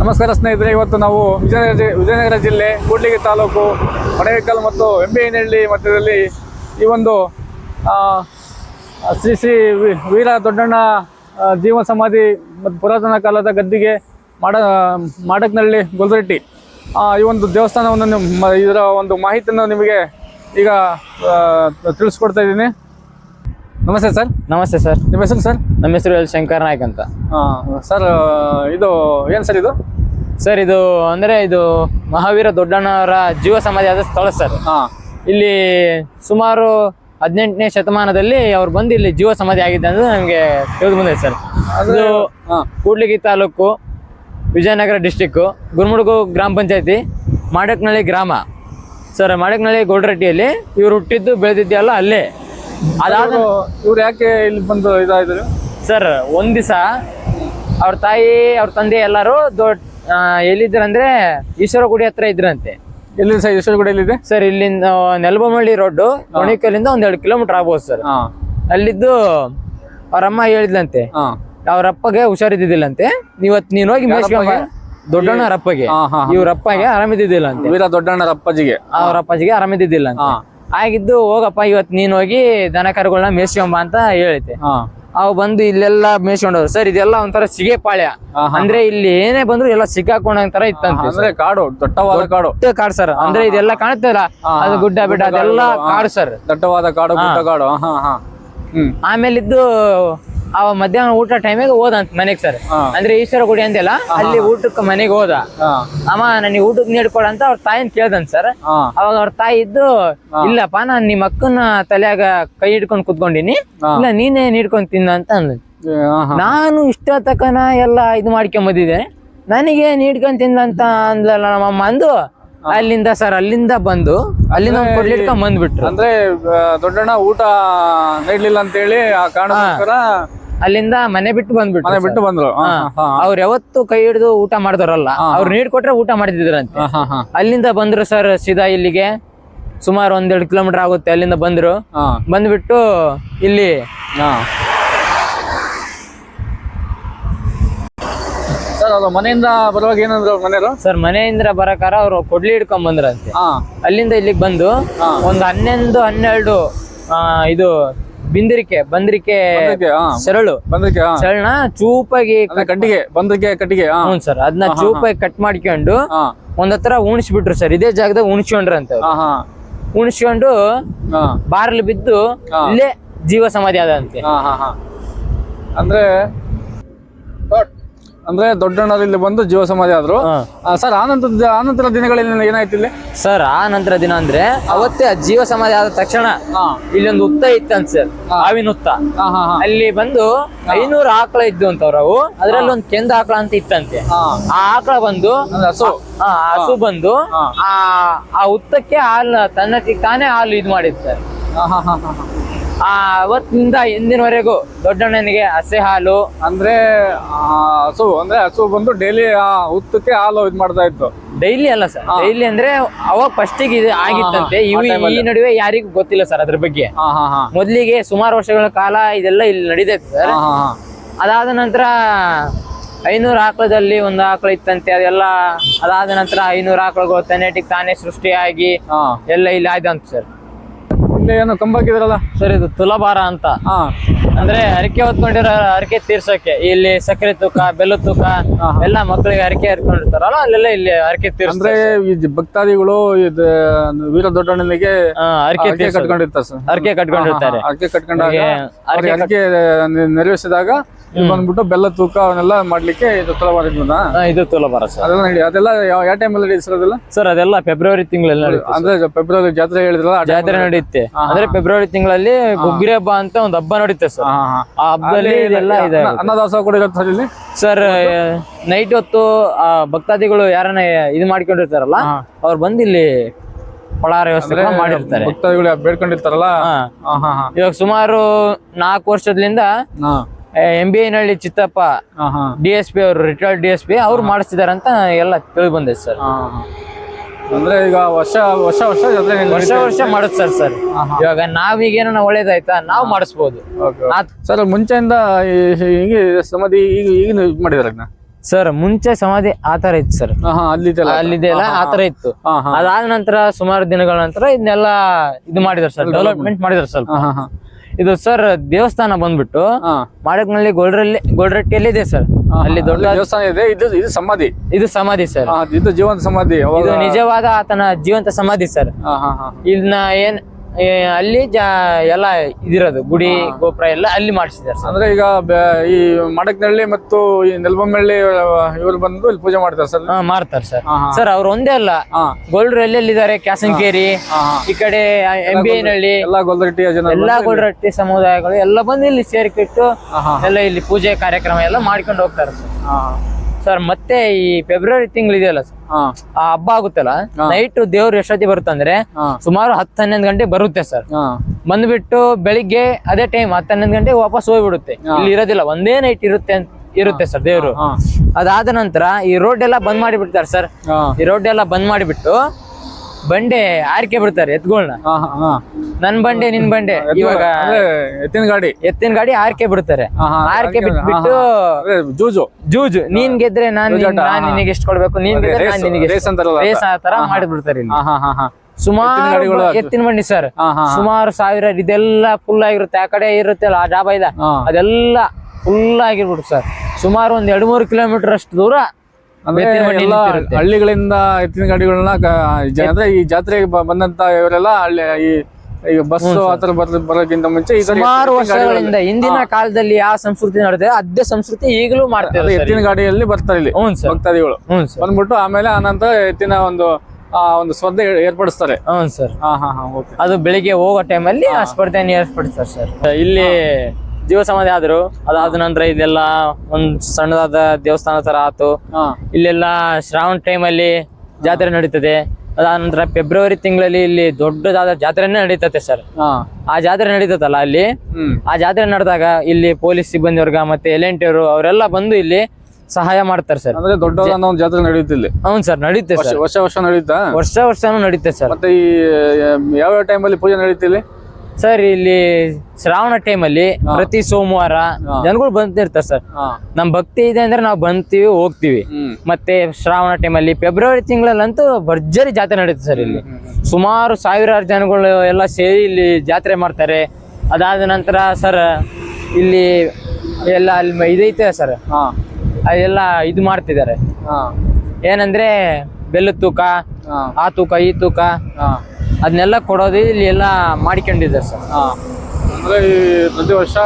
ನಮಸ್ಕಾರ ಸ್ನೇಹಿತರೆ ಇವತ್ತು ನಾವು ವಿಜಯನಗರ ಜಿ- ವಿಜಯನಗರ ಜಿಲ್ಲೆ ಕೂಡ್ಲಿಗಿ ತಾಲೂಕು ಹೊಣೆಕಲ್ ಮತ್ತು ಎಂಬೇನಹಳ್ಳಿ ಮಧ್ಯದಲ್ಲಿ ಈ ಒಂದು ಶ್ರೀ ಶ್ರೀ ವೀರ ದೊಡ್ಡಣ್ಣ ಜೀವನ ಜೀವ ಸಮಾಧಿ ಮತ್ತು ಪುರಾತನ ಕಾಲದ ಗದ್ದಿಗೆ ಮಾಡ ಮಾಡಕ್ನಹಳ್ಳಿ ಗೊಲ್ರಟ್ಟಿ. ಆ, ಈ ಒಂದು ದೇವಸ್ಥಾನವನ್ನು ನಿಮ್ಮ ಇದರ ಒಂದು ಮಾಹಿತಿಯನ್ನು ನಿಮಗೆ ಈಗ ತಿಳಿಸ್ಕೊಡ್ತಾ ಇದ್ದೀನಿ. ನಮಸ್ತೆ ಸರ್. ನಮಸ್ತೆ ಸರ್. ನಿಮ್ಮ ಹೆಸರು ಸರ್? ನಮ್ಮ ಹೆಸರು ಎಲ್ ಶಂಕರ್ ನಾಯ್ಕ್ ಅಂತ. ಹಾಂ ಸರ್ ಇದು ಏನು ಸರ್ ಇದು? ಸರ್ ಇದು ಅಂದ್ರೆ ಇದು ಮಹಾವೀರ ದೊಡ್ಡಣ್ಣವರ ಜೀವ ಸಮಾಧಿ ಆದ ಸ್ಥಳ ಸರ್ ಹಾಂ. ಇಲ್ಲಿ ಸುಮಾರು ಹದಿನೆಂಟನೇ ಶತಮಾನದಲ್ಲಿ ಅವ್ರು ಬಂದು ಇಲ್ಲಿ ಜೀವ ಸಮಾಧಿ ಆಗಿದೆ ಅಂತ ನಮಗೆ ತಿಳಿದು ಬಂದಿದೆ ಸರ್ ಅದು ಹಾಂ. ಕೂಡ್ಲಿಗಿ ತಾಲೂಕು ವಿಜಯನಗರ ಡಿಸ್ಟಿಕ್ಕು ಗುರುಮುಡುಗು ಗ್ರಾಮ ಪಂಚಾಯತಿ ಮಾಡಕ್ನಳ್ಳಿ ಗ್ರಾಮ. ಸರ್ ಮಾಡಕ್ನಳ್ಳಿ ಗೋಲ್ರಟ್ಟಿಯಲ್ಲಿ ಇವ್ರು ಹುಟ್ಟಿದ್ದು ಬೆಳೆದಿದ್ದೆಲ್ಲ ಅಲ್ಲೇ. ಅದಾದ ಇವ್ರು ಯಾಕೆ ಇಲ್ಲಿ ಬಂದು ಇದಾದ್ರು ಸರ್ ಒಂದ್ ದಿವಸ ಅವ್ರ ತಾಯಿ ಅವ್ರ ತಂದೆ ಎಲ್ಲರೂ ದೊಡ್ಡ ಎಲ್ಲಿದ್ರಂದ್ರೆ ಈಶ್ವರ ಗುಡಿ ಹತ್ರ ಇದ್ರಂತೆ. ಎಲ್ಲಿ ಸರ್? ಈಶ್ವರಗುಡಿ ಎಲ್ಲಿದೆ ಸರ್ ಇಲ್ಲಿಂದ ನೆಲಬೊಮ್ಮಳ್ಳಿ ರೋಡ್ ಒಣಿಕಲ್ಲಿಂದ ಒಂದ್ ಎರಡು ಕಿಲೋಮೀಟರ್ ಆಗ್ಬೋದು ಸರ್. ಅಲ್ಲಿದ್ದು ಅವರಮ್ಮ ಹೇಳಿದ್ಲಂತೆ. ಅವರಪ್ಪಗೆ ಹುಷಾರಿದ್ದಿಲ್ಲಂತೆ ನೀವತ್ ನೀನ್ ಹೋಗಿ ಮೇಯ್ಸ್ಕೊಂಬ. ದೊಡ್ಡಣ್ಣರಪ್ಪಗೆ ಇವ್ರಪ್ಪಗೆ ಆರಾಮಿದ್ದಿಲ್ಲ ಅಂತ ವೀರ ದೊಡ್ಡಣ್ಣ ಅಪ್ಪಾಜಿಗೆ. ಅವ್ರ ಅಪ್ಪಾಜಿಗೆ ಆರಾಮಿದ್ದಿಲ್ಲ ಅಂತ ಆಗಿದ್ದು ಹೋಗಪ್ಪ ಇವತ್ ನೀನ್ ಹೋಗಿ ದನ ಕರುಗಳನ್ನ ಮೇಸ್ಕೊಂಬ ಅಂತ ಹೇಳಿತೆ ಹಾಂ. ಅವು ಬಂದು ಇಲ್ಲೆಲ್ಲ ಮೇಯ್ಸ್ಕೊಂಡವ್ರು ಸರ್ ಇದೆಲ್ಲ ಒಂಥರ ಸಿಗೆ ಪಾಳ್ಯ. ಅಂದ್ರೆ ಇಲ್ಲಿ ಏನೇ ಬಂದ್ರು ಎಲ್ಲ ಸಿಕ್ಕಾಕೊಂಡಂತರ ಇತ್ತಂತ ಅಂದ್ರೆ ಕಾಡು ದಟ್ಟವಾದ ಕಾಡು. ಕಾಡು ಸರ್. ಅಂದ್ರೆ ಇದೆಲ್ಲ ಕಾಣುತ್ತಲ್ಲ ಅದು ಗುಡ್ಡ ಬೆಟ್ಟ ಅದೆಲ್ಲ ಕಾಡು. ಸರ್. ದಟ್ಟವಾದ ಕಾಡು ಗುಡ್ಡ ಕಾಡು. ಹಾ ಹಾ ಆಮೇಲೆ ಆಮೇಲಿದ್ದು ಅವ ಮಧ್ಯಾಹ್ನ ಊಟ ಟೈಮಿಗೆ ಹೋದಂತ ಮನೆಗ್ ಸರ್. ಅಂದ್ರೆ ಈಶ್ವರ ಗುಡಿ ಅಂತೆಲ್ಲ ಅಲ್ಲಿ ಊಟಕ್ಕೆ ಮನೆಗೆ ಹೋದ. ಅಮ್ಮ ನನಗೆ ಊಟಕ್ಕೆ ನೀಡ್ಕೊಡ ಅಂತ ಅವ್ರ ತಾಯಿನ ಕೇಳ್ದಂತ ಸರ್ ಅವಾಗ ಅವ್ರ ತಾಯಿ ಇದ್ದು ಇಲ್ಲಪ್ಪ ನಾನ್ ನಿಮ್ಮ ಅಕ್ಕನ ತಲೆಯಾಗ ಕೈ ಹಿಡ್ಕೊಂಡ್ ಕುತ್ಕೊಂಡಿನಿ. ಇಲ್ಲ ನೀನೇ ನೀಡ್ಕೊಂಡ್ ತಿನ್ನ ಅಂತ ಅಂದ್ ನಾನು ಇಷ್ಟ ತಕನ ಎಲ್ಲ ಇದು ಮಾಡ್ಕೊಂಡ್ ಬಂದಿದ್ದೆ. ನನಗೆ ನೀಡ್ಕೊಂಡ್ ತಿಂದಂತ ಅಂದ್ಲಲ್ಲ ನಮ್ಮಮ್ಮ ಅಂದು ಅಲ್ಲಿಂದ ಸರ್ ಅಲ್ಲಿಂದ ಬಂದು ಅಲ್ಲಿಂದ ಕೊಡ್ಲಿಟ್ಕೊಂಡ್ ಬಂದ್ಬಿಟ್ರು. ಅಂದ್ರೆ ದೊಡ್ಡಣ್ಣ ಊಟ ನೀಡ್ಲಿಲ್ಲ ಅಂತೇಳಿ ಆ ಕಾರಣಕ್ಕೋಸ್ಕರ ಅಲ್ಲಿಂದ ಮನೆ ಬಿಟ್ಟು ಬಂದ್ಬಿಟ್ಟು ಮನೆ ಬಿಟ್ಟು ಬಂದ್ರು. ಅವ್ರ ಯಾವತ್ತು ಕೈ ಹಿಡಿದು ಊಟ ಮಾಡಿದ್ರಲ್ಲ. ಅವ್ರು ನೀಡ್ಕೊಟ್ರೆ ಊಟ ಮಾಡ್ತಿದ್ರಂತೆ. ಅಲ್ಲಿಂದ ಬಂದ್ರು ಸರ್ ಸೀದಾ ಇಲ್ಲಿಗೆ ಸುಮಾರು ಒಂದೆರಡು ಕಿಲೋಮೀಟರ್ ಆಗುತ್ತೆ. ಅಲ್ಲಿಂದ ಬಂದ್ರು. ಬಂದ್ಬಿಟ್ಟು ಇಲ್ಲಿ ಸರ್ ಮನೆಯಿಂದ ಬರುವಾಗ ಏನಂದ್ರು ಅವ್ರ ಮನೆಯವರು? ಸರ್ ಮನೆಯಿಂದ ಬರಕಾರ ಅವ್ರು ಕೊಡ್ಲಿ ಹಿಡ್ಕೊಂಡ್ ಬಂದ್ರಂತೆ. ಅಲ್ಲಿಂದ ಇಲ್ಲಿಗೆ ಬಂದು ಒಂದು ಹನ್ನೊಂದು ಹನ್ನೆರಡು ಇದು ಬಿಂದಿರಿಕೆ ಬಂದ್ರಿಕೆ ಸರಳು. ಸೆರಳನ್ನ ಚೂಪಾಗಿ ಕಟ್ಟಿಗೆ ಬಂದ್ರಿಕೆ ಕಟ್ಟಿಗೆ ಹೌನ್ ಹ್ಞೂ ಸರ್ ಅದನ್ನ ಚೂಪಾಗಿ ಕಟ್ ಮಾಡ್ಕೊಂಡು ಒಂದ್ ಹತ್ರ ಉಣಿಸ್ಬಿಟ್ರು ಸರ್ ಇದೇ ಜಾಗದಾಗ ಉಣಿಸ್ಕೊಂಡ್ರ ಅಂತ ಉಣಿಸ್ಕೊಂಡು ಬಾರ್ಲಿ ಬಿದ್ದು ಇಲ್ಲೇ ಜೀವ ಸಮಾಧಿ ಆದಂತೆ. ಅಂದ್ರೆ ಅಂದ್ರೆ ದೊಡ್ಡಣ್ಣರು ಇಲ್ಲಿ ಬಂದು ಜೀವ ಸಮಾಧಿ ಆದ್ರು. ಹಾ. ಆ, ಸರ್ ಆನಂತರ ಆನಂತರ ದಿನಗಳಲ್ಲಿ ಏನಾಯ್ತು ಇಲ್ಲಿ? ಸರ್ ಆ ನಂತರ ದಿನ ಅಂದ್ರೆ ಅವತ್ತೇ ಆ ಜೀವ ಸಮಾಧಿ ಆದ ತಕ್ಷಣ ಇಲ್ಲಿ ಇಲ್ಲೊಂದು ಉತ್ತ ಇತ್ತಂತ ಸರ್ ಹಾವಿನ ಉತ್ತ. ಹಾಂ ಹಾಂ ಹಾಂ. ಅಲ್ಲಿ ಬಂದು ಐನೂರು ಆಕಳ ಇದ್ದು ಅಂತ ಅವ್ರವು ಅದ್ರಲ್ಲಿ ಒಂದು ಕೆಂದ ಆಕಳ ಅಂತ ಇತ್ತಂತೆ. ಹಾಂ. ಆ ಆಕಳ ಬಂದು ಅಂದ್ರೆ ಹಸು. ಆ ಹಸು ಬಂದು ಹಾ. ಆ ಆ ಉತ್ತಕ್ಕೆ ಹಾಲು ತನ್ನ ತಾನೇ ಹಾಲು ಇದು ಮಾಡಿದ್ ಸರ್. ಹಾಂ ಹಾಂ ಹಾಂ ಹಾಂ. ಅವತ್ತಿಂದ ಎಂದಿನವರೆಗೂ ದೊಡ್ಡಣ್ಣನಿಗೆ ಹಸೆ ಹಾಲು. ಅಂದ್ರೆ ಆ, ಹಸು ಅಂದ್ರೆ ಹಸು ಬಂದು ಡೈಲಿ ಆ ಹುತ್ತಕ್ಕೆ ಹಾಲು ಇದು ಮಾಡ್ತಾ ಇತ್ತು. ಡೈಲಿ ಅಲ್ಲ ಸರ್ ಡೈಲಿ ಅಂದ್ರೆ ಅವಾಗ ಫಸ್ಟ್ ಇದು ಆಗಿತ್ತಂತೆ. ಇವು ಈ ನಡುವೆ ಯಾರಿಗೂ ಗೊತ್ತಿಲ್ಲ ಸರ್ ಅದ್ರ ಬಗ್ಗೆ. ಮೊದ್ಲಿಗೆ ಸುಮಾರು ವರ್ಷಗಳ ಕಾಲ ಇದೆಲ್ಲ ಇಲ್ಲಿ ನಡೀತೈತೆ ಸರ್ ಅದಾದ ನಂತರ ಐನೂರು ಆಕಳದಲ್ಲಿ ಒಂದು ಆಕಳ ಇತ್ತಂತೆ. ಅದೆಲ್ಲ ಅದಾದ ನಂತರ ಐನೂರು ಆಕಳಗಳು ತನ್ನೆಟಿಗೆ ತಾನೇ ಸೃಷ್ಟಿಯಾಗಿ ಎಲ್ಲ ಇಲ್ಲಿ ಆಯ್ತಂತ ಸರ್ ಏನು ಕಂಬ ಹಾಕಿದ್ರಲ್ಲ ಸರ್ ಇದು ತುಲಾಭಾರ ಅಂತ. ಹಾ. ಅಂದ್ರೆ ಹರಕೆ ಹೊತ್ಕೊಂಡಿರೋ ಹರಕೆ ತೀರ್ಸೋಕೆ ಇಲ್ಲಿ ಸಕ್ಕರೆ ತೂಕ ಬೆಲ್ಲ ತೂಕ ಎಲ್ಲ ಮಕ್ಕಳಿಗೆ ಹರಕೆ ಹರ್ಕೊಂಡಿರ್ತಾರಲ್ಲ ಅಲ್ಲೆಲ್ಲ ಇಲ್ಲಿ ಹರಕೆ ತೀರ್ಸ ಅಂದ್ರೆ ಈ ಭಕ್ತಾದಿಗಳು ಇದು ವೀರ ದೊಡ್ಡಣ್ಣನಿಗೆ ಹರಕೆ ಅರ್ಕೆ. ಕಟ್ಕೊಂಡಿರ್ತಾರೆ ಸರ್. ಹರಕೆ ಕಟ್ಕೊಂಡಿರ್ತಾರೆ. ಅರ್ಕೆ ಕಟ್ಕೊಂಡಾಗ ಅವ್ರಿಗೆ ಅರ್ಕೆ ನೆರವೇರಿಸಿದಾಗ ಇಲ್ಲಿ ಬಂದ್ಬಿಟ್ಟು ಬೆಲ್ಲ ತೂಕ ಅವನ್ನೆಲ್ಲ ಮಾಡ್ಲಿಕ್ಕೆ ಇದು ತುಲಭಾರ ಇದು ತುಲಭಾರ ಸರ್. ಅದೆಲ್ಲ ನಡಿ ಅದೆಲ್ಲ ಯಾವ ಟೈಮ್ ಅಲ್ಲಿ ನಡೆಯುತ್ತೆ ಸರ್ ಅದೆಲ್ಲ? ಸರ್ ಅದೆಲ್ಲ ಫೆಬ್ರವರಿ ತಿಂಗಳಲ್ಲಿ ನಡೆಯುತ್ತೆ ಅಂದ್ರೆ ಫೆಬ್ರವರಿ ಜಾತ್ರೆ ಹೇಳಿದ್ರಲ್ಲ ಜಾತ್ರೆ ನಡೆಯುತ್ತೆ ಅಂದ್ರೆ ಫೆಬ್ರವರಿ ತಿಂಗಳಲ್ಲಿ ಗುಗ್ಗಿರಿ ಹಬ್ಬ ಅಂತ ಒಂದು ಹಬ್ಬ ನಡೀತೆ ಸರ್. ಆ ಹಬ್ಬದಲ್ಲಿ ಇದೆಲ್ಲ ಇದೆ ಅನ್ನ- ಅನ್ನದಾಸೋಹ ಕೂಡ ಇರುತ್ತೆ ಸರ್ ಇಲ್ಲಿ ಸರ್ ನೈಟ್ ಹೊತ್ತು ಆ ಭಕ್ತಾದಿಗಳು ಯಾರನ್ನ ಇದು ಮಾಡ್ಕೊಂಡಿರ್ತಾರಲ್ಲ. ಅವ್ರು ಬಂದು ಇಲ್ಲಿ ಪಳಾರ ವ್ಯವಸ್ಥೆ ಮಾಡಿರ್ತಾರೆ. ಭಕ್ತಾದಿಗಳು ಬೇಡ್ಕೊಂಡಿರ್ತಾರಲ್ಲ? ಇವಾಗ ಸುಮಾರು ನಾಲ್ಕು ವರ್ಷದಿಂದ M B Nalli Chittappa D S P ಅವರು ರಿಟೈರ್ಡ್ ಡಿ ಎಸ್ ಪಿ ಅವ್ರು ಮಾಡಿಸ್ತಿದಾರೆ ಅಂತ ಎಲ್ಲ ತಿಳಿದು ಬಂದೈತೆ ಸರ್. ಅಂದ್ರೆ ಈಗ ವರ್ಷ ವರ್ಷ ವರ್ಷ ಜಾತ್ರೆ ವರ್ಷ ವರ್ಷ ಮಾಡಿಸ್ತಾರೆ ಸರ್ ಇವಾಗ ನಾವೀಗೇನ ಏನೋ ಒಳ್ಳೇದಾಯ್ತಾ ನಾವು ಮಾಡಿಸ್ಬೋದು. ಸರ್ ಮುಂಚೆಯಿಂದ ಹೀಗೆ ಸಮಾಧಿ ಈಗ ಈಗ ಇದು ಮಾಡಿದಾರೆ ಸರ್ ಮುಂಚೆ ಸಮಾಧಿ ಆತರ ಇತ್ತು ಸರ್. ಅಲ್ಲಿದೆಲ್ಲ ಆತರ ಇತ್ತು. ಅದಾದ ನಂತರ ಸುಮಾರು ದಿನಗಳ ನಂತರ ಇದನ್ನೆಲ್ಲ ಇದು ಮಾಡಿದಾರೆ ಸರ್. ಡೆವಲಪ್ಮೆಂಟ್ ಮಾಡಿದಾರೆ. ಸರ್ ಹಾ ಇದು ಸರ್ ದೇವಸ್ಥಾನ ಬಂದ್ಬಿಟ್ಟು ಮಾಡಕ್ನಲ್ಲಿ ಗೋಲ್ಡ್ರಲ್ಲಿ ಗೋಲ್ಡ್ರಟ್ಟಿಯಲ್ಲಿ ಇದೆ ಸರ್. ಅಲ್ಲಿ ದೊಡ್ಡ ದೇವಸ್ಥಾನ ಇದೆ. ಇದು ಇದು ಸಮಾಧಿ. ಇದು ಸಮಾಧಿ ಸರ್. ಇದು ಜೀವಂತ ಸಮಾಧಿ. ಇದು ನಿಜವಾದ ಆತನ ಜೀವಂತ ಸಮಾಧಿ ಸರ್. ಹಾ ಹಾ ಹಾ ಇದನ್ನ ಏನ್ ಅಲ್ಲಿ ಜಾ ಎಲ್ಲ ಇದಿರೋದು ಗುಡಿ ಗೋಪುರ ಎಲ್ಲ ಅಲ್ಲಿ ಮಾಡಿಸಿದ್ದಾರೆ ಸರ್. ಅಂದ್ರೆ ಈಗ ಬೆ- ಈ ಮಡಕ್ನಹಳ್ಳಿ ಮತ್ತು ಈ ನೆಲಬೊಮ್ಮಳ್ಳಿ ಇವರು ಬಂದು ಇಲ್ಲಿ ಪೂಜೆ ಮಾಡ್ತಾರೆ ಸರ್? ಹಾ ಮಾಡ್ತಾರೆ ಸರ್. ಹಾ, ಹಾ. ಸರ್ ಅವ್ರು ಒಂದೇ ಅಲ್ಲ ಹಾ. ಗೋಲ್ಡ್ರಲ್ಲಿ ಎಲ್ಲಿದ್ದಾರೆ ಕ್ಯಾಸಂಕೇರಿ ಹಾ ಹಾ ಈ ಕಡೆ ಎಂ ಬಿ ಎಲ್ಲಾ ಗೊಲ್ದಟ್ಟಿಯ ಜನ ಎಲ್ಲಾ ಗೋಲ್ಡ್ರಟ್ಟಿ ಸಮುದಾಯಗಳು ಎಲ್ಲ ಬಂದು ಇಲ್ಲಿ ಸೇರಿಕಿಟ್ಟು ಹಾ ಹಾ. ಎಲ್ಲ ಇಲ್ಲಿ ಪೂಜೆ ಕಾರ್ಯಕ್ರಮ ಎಲ್ಲ ಮಾಡ್ಕೊಂಡು ಹೋಗ್ತಾರೆ ಸರ್. ಹಾ. ಸರ್ ಮತ್ತೆ ಈ ಫೆಬ್ರವರಿ ತಿಂಗಳಿದೆಯಲ್ಲ ಸರ್ ಆ ಹಬ್ಬ ಆಗುತ್ತಲ್ಲ ನೈಟ್ ದೇವ್ರು ಎಷ್ಟೊತ್ತಿ ಬರುತ್ತಂದ್ರೆ ಸುಮಾರು ಹತ್ತು ಹನ್ನೊಂದು ಗಂಟೆ ಬರುತ್ತೆ ಸರ್. ಬಂದ್ಬಿಟ್ಟು ಬೆಳಿಗ್ಗೆ ಅದೇ ಟೈಮ್ ಹತ್ತು ಹನ್ನೊಂದು ಗಂಟೆ ವಾಪಸ್ ಹೋಗ್ಬಿಡುತ್ತೆ. ಇಲ್ಲಿ ಇರೋದಿಲ್ಲ ಒಂದೇ ನೈಟ್ ಇರುತ್ತೆ ಅಂತ ಇರುತ್ತೆ ಸರ್ ದೇವ್ರು. ಅದಾದ ನಂತರ ಈ ರೋಡ್ ಎಲ್ಲ ಬಂದ್ ಮಾಡಿ ಬಿಡ್ತಾರೆ ಸರ್ ಈ ರೋಡ್ ಎಲ್ಲ ಬಂದ್ ಮಾಡಿಬಿಟ್ಟು ಬಂಡೆ ಆರ್ಕೆ ಬಿಡ್ತಾರೆ ಹಾ ನನ್ ಬಂಡೆ ನಿನ್ ಬಂಡೆ. ಇವಾಗ ಎತ್ತಿನ ಗಾಡಿ. ಎತ್ತಿನ ಗಾಡಿ ಆರ್ಕೆ ಬಿಡ್ತಾರೆ. ಆರ್ಕೆ ಬಿಟ್ಬಿಟ್ಟು ಜೂಜು. ಜೂಜು. ನೀನ್ ಗೆದ್ರೆ ನಾನ್ ನಿನ್- ನಾನ್ ನಿನಗೆ ಎಷ್ಟು ಕೊಡ್ಬೇಕು? ನೀನ್ ಗೆದ್ರೆ ನಾನು ನಾನ್ ನಿನಗೆ ರೇಸ್ ಆ ತರ ಮಾಡಿಬಿಡ್ತಾರೆ ಇಲ್ಲಿ. ಸುಮಾರು ಎತ್ತಿನ ಬಂಡಿ ಸರ್. ಸುಮಾರು ಸಾವಿರ ಇದೆಲ್ಲ ಫುಲ್ ಆಗಿರುತ್ತೆ. ಆ ಕಡೆ ಇರುತ್ತೆ ಅಲ್ಲ ಆ ಡಾಬಾ ಇದೆ. ಅದೆಲ್ಲ ಫುಲ್ ಆಗಿರ್ಬಿಟ್ಟು ಸರ್. ಸುಮಾರು ಒಂದ್ ಎರಡ್ ಮೂರು ಕಿಲೋಮೀಟರ್ ಅಷ್ಟು ದೂರ ಹಳ್ಳಿಗಳಿಂದ ಎತ್ತಿನ ಗಾಡಿಗಳನ್ನ ಅಂದ್ರೆ ಈ ಜಾತ್ರೆಗೆ ಬಂದಂತ ಇವರೆಲ್ಲ ಹಳ್ಳಿ ಈ ಈಗ ಬಸ್ ಆತರ ಬರ್ ಬರೋಕ್ಕಿಂತ ಮುಂಚೆ ಸುಮಾರು ವರ್ಷಗಳಿಂದ ಹಿಂದಿನ ಕಾಲದಲ್ಲಿ ಆ ಸಂಸ್ಕೃತಿ ನಡೆದಿದೆ. ಅದೇ ಸಂಸ್ಕೃತಿ ಈಗಲೂ ಮಾಡ್ತಾರೆ ಎತ್ತಿನ ಗಾಡಿಯಲ್ಲಿ ಬರ್ತಾರೆ ಇಲ್ಲಿ ಭಕ್ತಾದಿಗಳು. ಬಂದ್ಬಿಟ್ಟು ಆಮೇಲೆ ಆನಂತರ ಎತ್ತಿನ ಒಂದು ಆ ಒಂದು ಸ್ಪರ್ಧೆ ಏರ್ಪಡಿಸ್ತಾರೆ. ಹ್ಞೂ ಸರ್. ಹಾ ಹಾ ಹಾ ಅದು ಬೆಳಿಗ್ಗೆ ಹೋಗೋ ಟೈಮಲ್ಲಿ ಆ ಸ್ಪರ್ಧೆಯನ್ನು ಏರ್ಪಡಿಸ್ತಾರೆ ಸರ್. ಇಲ್ಲಿ ಜೀವ ಸಮಾಧಿ ಆದ್ರು ಅದಾದ ನಂತರ ಇದೆಲ್ಲ ಒಂದ್ ಸಣ್ಣದಾದ ದೇವಸ್ಥಾನ ತರ ಆತು. ಇಲ್ಲೆಲ್ಲ ಶ್ರಾವಣ ಅಲ್ಲಿ ಜಾತ್ರೆ ನಡೀತದೆ. ಅದಾದ ನಂತರ ಫೆಬ್ರವರಿ ತಿಂಗಳಲ್ಲಿ ಇಲ್ಲಿ ದೊಡ್ಡದಾದ ಜಾತ್ರೆನೇ ನಡೀತದೆ ಸರ್ ಆ ಜಾತ್ರೆ ನಡೀತದಲ್ಲ ಅಲ್ಲಿ? ಆ ಜಾತ್ರೆ ನಡೆದಾಗ ಇಲ್ಲಿ ಪೊಲೀಸ್ ಸಿಬ್ಬಂದಿ ವರ್ಗ ಮತ್ತೆ ಎಲ್ ಎನ್ ಅವರು ಅವರೆಲ್ಲ ಬಂದು ಇಲ್ಲಿ ಸಹಾಯ ಮಾಡ್ತಾರೆ ಸರ್ ಅಂದ್ರೆ ದೊಡ್ಡದಾದ ಒಂದು ಜಾತ್ರೆ ನಡೆಯುತ್ತೆ ಇಲ್ಲಿ. ಹೌದು ಸರ್ ನಡೆಯುತ್ತೆ ವರ್ಷ ಸರ್ ವರ್ಷ ವರ್ಷ ನಡೆಯುತ್ತಾ ವರ್ಷ ವರ್ಷನೂ ನಡೀತೆ ಸರ್ ಮತ್ತೆ ಈ ಯಾವ ಟೈಮಲ್ಲಿ ಪೂಜೆ ನಡೆಯುತ್ತೆ ಇಲ್ಲಿ? ಸರ್ ಇಲ್ಲಿ ಶ್ರಾವಣ ಟೈಮಲ್ಲಿ ಪ್ರತಿ ಸೋಮವಾರ ಜನಗಳು ಬಂದಿರ್ತಾರೆ ಸರ್. ನಮ್ ಭಕ್ತಿ ಇದೆ ಅಂದ್ರೆ ನಾವು ಬಂತೀವಿ ಹೋಗ್ತೀವಿ. ಮತ್ತೆ ಶ್ರಾವಣ ಟೈಮಲ್ಲಿ ಫೆಬ್ರವರಿ ತಿಂಗಳಲ್ಲಂತೂ ಭರ್ಜರಿ ಜಾತ್ರೆ ನಡೆಯುತ್ತೆ ಸರ್ ಇಲ್ಲಿ. ಸುಮಾರು ಸಾವಿರಾರು ಜನಗಳು ಎಲ್ಲ ಸೇರಿ ಇಲ್ಲಿ ಜಾತ್ರೆ ಮಾಡ್ತಾರೆ. ಅದಾದ ನಂತರ ಸರ್ ಇಲ್ಲಿ ಎಲ್ಲ ಅಲ್ಲಿ ಇದೈತೆ ಸರ್. ಅದೆಲ್ಲ ಇದು ಮಾಡ್ತಿದ್ದಾರೆ. ಏನಂದ್ರೆ ಬೆಲ್ಲದ ತೂಕ ಆ ತೂಕ ಈ ತೂಕ ಅದನ್ನೆಲ್ಲ ಕೊಡೋದು ಇಲ್ಲಿ ಎಲ್ಲ ಮಾಡಿಕೊಂಡಿದ್ದಾರೆ ಸರ್. ಅಂದ್ರೆ ಈ ಪ್ರತಿ ವರ್ಷ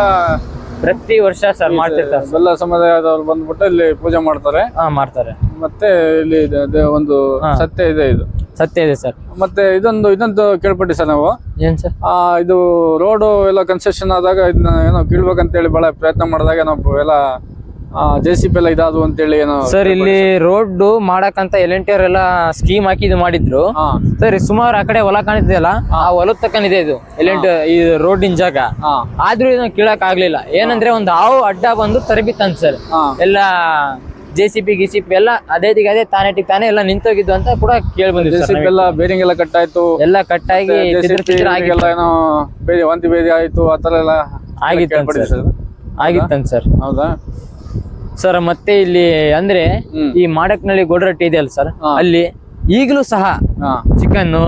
ಪ್ರತಿ ವರ್ಷ ಸರ್ ಮಾಡ್ತಿರ್ತಾರೆ ಬೆಲ್ಲ ಸಮುದಾಯದವ್ರು ಬಂದ್ಬಿಟ್ಟು ಇಲ್ಲಿ ಪೂಜೆ ಮಾಡ್ತಾರೆ. ಹಾ ಮಾಡ್ತಾರೆ. ಮತ್ತೆ ಇಲ್ಲಿ ಇದೆ- ಒಂದು ಸತ್ಯ ಇದೆ ಇದು. ಸತ್ಯ ಇದೆ ಸರ್. ಮತ್ತೆ ಇದೊಂದು ಇದೊಂದು ಕೇಳ್ಪಟ್ಟಿ ಸರ್ ನಾವು. ಏನ್ ಸರ್? ಆ ಇದು ರೋಡು ಎಲ್ಲ ಕನ್ಸ್ಟ್ರಕ್ಷನ್ ಆದಾಗ ಇದನ್ನ ಏನೋ ಕೀಳ್ಬೇಕಂತೇಳಿ ಬಹಳ ಪ್ರಯತ್ನ ಮಾಡಿದಾಗ ನಾವು ಎಲ್ಲ ಜೆ ಸಿ ಪಿ ಎಲ್ಲ ಇದಾದು ಅಂತೇಳಿ ಏನೋ ಸರ್ ಇಲ್ಲಿ ರೋಡ್ ಮಾಡಕ್ಕಂತ ಎಲ್ ಎನ್ ಟಿ ಅವರೆಲ್ಲ ಸ್ಕೀಮ್ ಹಾಕಿ ಇದು ಮಾಡಿದ್ರು. ಸರಿ ಸರ್ ಸುಮಾರು ಆ ಕಡೆ ಹೊಲ ಕಾಣಿದೆಯಲ್ಲ ಆ ಹೊಲದ ತಕ್ಕನಿದೆ ಇದು ಎಲ್ ಎನ್ ಟಿ ಈ ರೋಡಿನ ಜಾಗ. ಹಾ. ಆದ್ರೂ ಇದನ್ನ ಕೀಳಕ್ ಆಗ್ಲಿಲ್ಲ. ಏನಂದ್ರೆ ಒಂದು ಹಾವು ಅಡ್ಡ ಬಂದು ತರಬಿತ್ತಂತ ಸರ್ ಹಾ. ಎಲ್ಲ ಜೆ ಸಿ ಪಿ ಗಿ ಎಲ್ಲ ಅದೇ ದಿಗ ಅದೇ ತಾನೆಟಿಗೆ ತಾನೇ ಎಲ್ಲ ನಿಂತೋಗಿದ್ದು ಅಂತ ಕೂಡ ಕೇಳಿ ಜೆ ಸಿ ಪಿ ಎಲ್ಲ ಬೇರಿಂಗ್ ಎಲ್ಲ ಕಟ್ಟಾಯ್ತು ಎಲ್ಲ ಕಟ್ಟಾಗಿ ಚಿತ್ರ ಚಿತ್ರ ಆಗಿ ಎಲ್ಲ ಏನೋ ಬೇರೆ ವಾಂತಿ ಬೇದಿ ಆಯ್ತು ಆ ತರ ಎಲ್ಲ ಆಗಿತ್ತಂತ ಕೇಳ್ಪಟ್ಟಿದೆ ಸರ್ ಆಗಿತ್ತಂತ ಸರ್ ಹೌದಾ? ಸರ್ ಮತ್ತೆ ಇಲ್ಲಿ ಅಂದ್ರೆ. ಈ ಮಾಡಕ್ನಲ್ಲಿ ಗೋಡರಟ್ಟಿ ಇದೆ ಅಲ್ಲ ಸರ್ ಅಲ್ಲಿ ಈಗಲೂ ಸಹ ಚಿಕನ್ ಚಿಕನ್ನು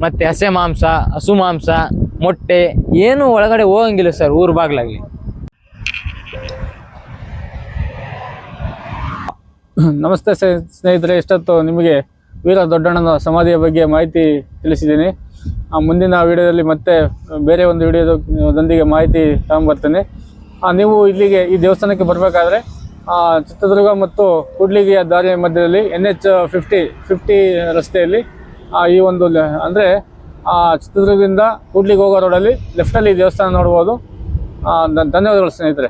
ಮತ್ತೆ ಹಸೆ ಮಾಂಸ ಹಸು ಮಾಂಸ ಮೊಟ್ಟೆ ಏನು ಒಳಗಡೆ ಹೋಗಂಗಿಲ್ಲ ಸರ್ ಊರ್ ಬಾಗ್ಲಾಗ್ಲಿ. ನಮಸ್ತೆ ಸ್ನೇ- ಸ್ನೇಹಿತರೆ ಎಷ್ಟೊತ್ತು ನಿಮಗೆ ವೀರ ದೊಡ್ಡಣ್ಣನ ಸಮಾಧಿಯ ಬಗ್ಗೆ ಮಾಹಿತಿ ತಿಳಿಸಿದ್ದೀನಿ. ಆ ಮುಂದಿನ ವಿಡಿಯೋದಲ್ಲಿ ಮತ್ತೆ ಬೇರೆ ಒಂದು ವಿಡಿಯೋದೊಂದಿಗೆ ಮಾಹಿತಿ ತಗೊಂಬರ್ತೇನೆ. ಆ, ನೀವು ಇಲ್ಲಿಗೆ ಈ ದೇವಸ್ಥಾನಕ್ಕೆ ಬರಬೇಕಾದ್ರೆ ಚಿತ್ರದುರ್ಗ ಮತ್ತು ಕೂಡ್ಲಿಗಿಯ ದಾರಿಯ ಮಧ್ಯದಲ್ಲಿ ಎನ್ ಎಚ್ ಫಿಫ್ಟಿ ಫಿಫ್ಟಿ ರಸ್ತೆಯಲ್ಲಿ ಈ ಒಂದು ಅಂದರೆ ಚಿತ್ರದುರ್ಗದಿಂದ ಕೂಡ್ಲಿಗೆ ಹೋಗೋ ರೋಡಲ್ಲಿ ಲೆಫ್ಟಲ್ಲಿ ದೇವಸ್ಥಾನ ನೋಡ್ಬೋದು. ಧನ್ಯವಾದಗಳು ಸ್ನೇಹಿತರೆ.